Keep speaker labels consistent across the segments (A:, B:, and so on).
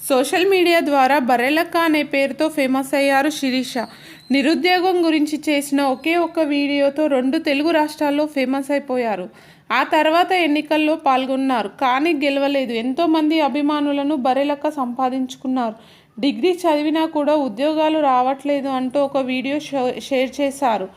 A: Social media ద్వారా బరెలక్క అనే పేరుతో ఫేమస్ అయ్యారు శిరీష. నిరుద్యోగం గురించి చేసిన ఒకే ఒక్క వీడియోతో రెండు తెలుగు రాష్ట్రాల్లో ఫేమస్ అయిపోయారు. ఆ తర్వాత ఎన్నికల్లో పాల్గొన్నారు. కానీ గెలవలేదు. ఎంతోమంది అభిమానులను బర్రెలక్క సంపాదించుకున్నారు. డిగ్రీ చదివినా కూడా ఉద్యోగాలు రావట్లేదు అంటూ ఒక వీడియో షేర్ చేశారు.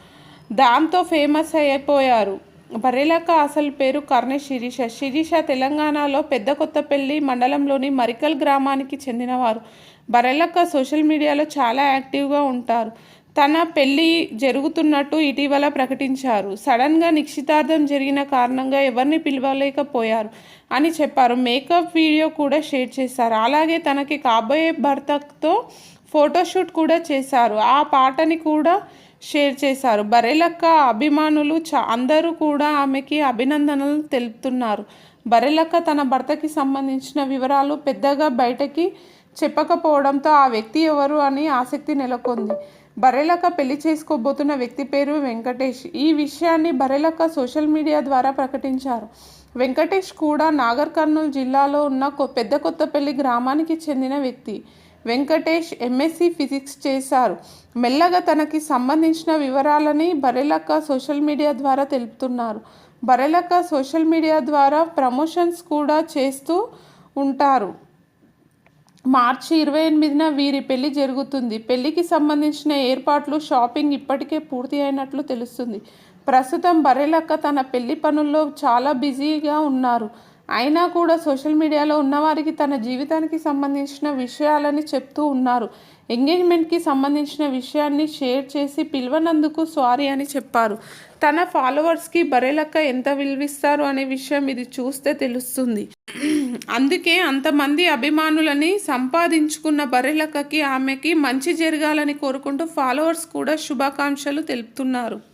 A: దాంతో ఫేమస్ అయిపోయారు. బర్రెలక్క అసలు పేరు కర్ణె శిరీష. శిరీష తెలంగాణలో పెద్ద కొత్తపల్లి మండలంలోని మరికల్ గ్రామానికి చెందినవారు. బర్రెలక్క సోషల్ మీడియాలో చాలా యాక్టివ్గా ఉంటారు. తన పెళ్ళి జరుగుతున్నట్టు ఇటీవల ప్రకటించారు. సడన్గా నిశ్చితార్థం జరిగిన కారణంగా ఎవరిని పిలవలేకపోయారు అని చెప్పారు. మేకప్ వీడియో కూడా షేర్ చేశారు. అలాగే తనకి కాబోయే భర్తతో ఫోటోషూట్ కూడా చేశారు. ఆ పాటని కూడా షేర్ చేశారు. బరెలక్క అభిమానులు చ అందరూ కూడా ఆమెకి అభినందనలు తెలుపుతున్నారు. బరెలక్క తన భర్తకి సంబంధించిన వివరాలు పెద్దగా బయటకి చెప్పకపోవడంతో ఆ వ్యక్తి ఎవరు అని ఆసక్తి నెలకొంది. బరెలక్క పెళ్ళి చేసుకోబోతున్న వ్యక్తి పేరు వెంకటేష్. ఈ విషయాన్ని బరెలక్క సోషల్ మీడియా ద్వారా ప్రకటించారు. వెంకటేష్ కూడా నాగర్ కర్నూలు జిల్లాలో ఉన్న కొ- పెద్ద కొత్తపల్లి గ్రామానికి చెందిన వ్యక్తి. వెంకటేష్ ఎంఎస్సి ఫిజిక్స్ చేశారు. మెల్లగా తనకి సంబంధించిన వివరాలని బరెలక్క సోషల్ మీడియా ద్వారా తెలుపుతున్నారు. బరెలక్క సోషల్ మీడియా ద్వారా ప్రమోషన్స్ కూడా చేస్తూ ఉంటారు. మార్చి ఇరవై ఎనిమిదిన వీరి పెళ్ళి జరుగుతుంది. పెళ్ళికి సంబంధించిన ఏర్పాట్లు షాపింగ్ ఇప్పటికే పూర్తి అయినట్లు తెలుస్తుంది. ప్రస్తుతం బర్రెలక్క తన పెళ్ళి పనుల్లో చాలా బిజీగా ఉన్నారు. అయినా కూడా సోషల్ మీడియాలో ఉన్నవారికి తన జీవితానికి సంబంధించిన విషయాలని చెప్తూ ఉన్నారు. ఎంగేజ్మెంట్కి సంబంధించిన విషయాన్ని షేర్ చేసి పిలవనందుకు సారీ అని చెప్పారు. తన ఫాలోవర్స్కి బర్రెలక్క ఎంత విలువిస్తారు అనే విషయం ఇది చూస్తే తెలుస్తుంది. అందుకే అంతమంది అభిమానులని సంపాదించుకున్న బరేలక్కకి ఆమెకి మంచి జరగాలని కోరుకుంటూ ఫాలోవర్స్ కూడా శుభాకాంక్షలు తెలుపుతున్నారు.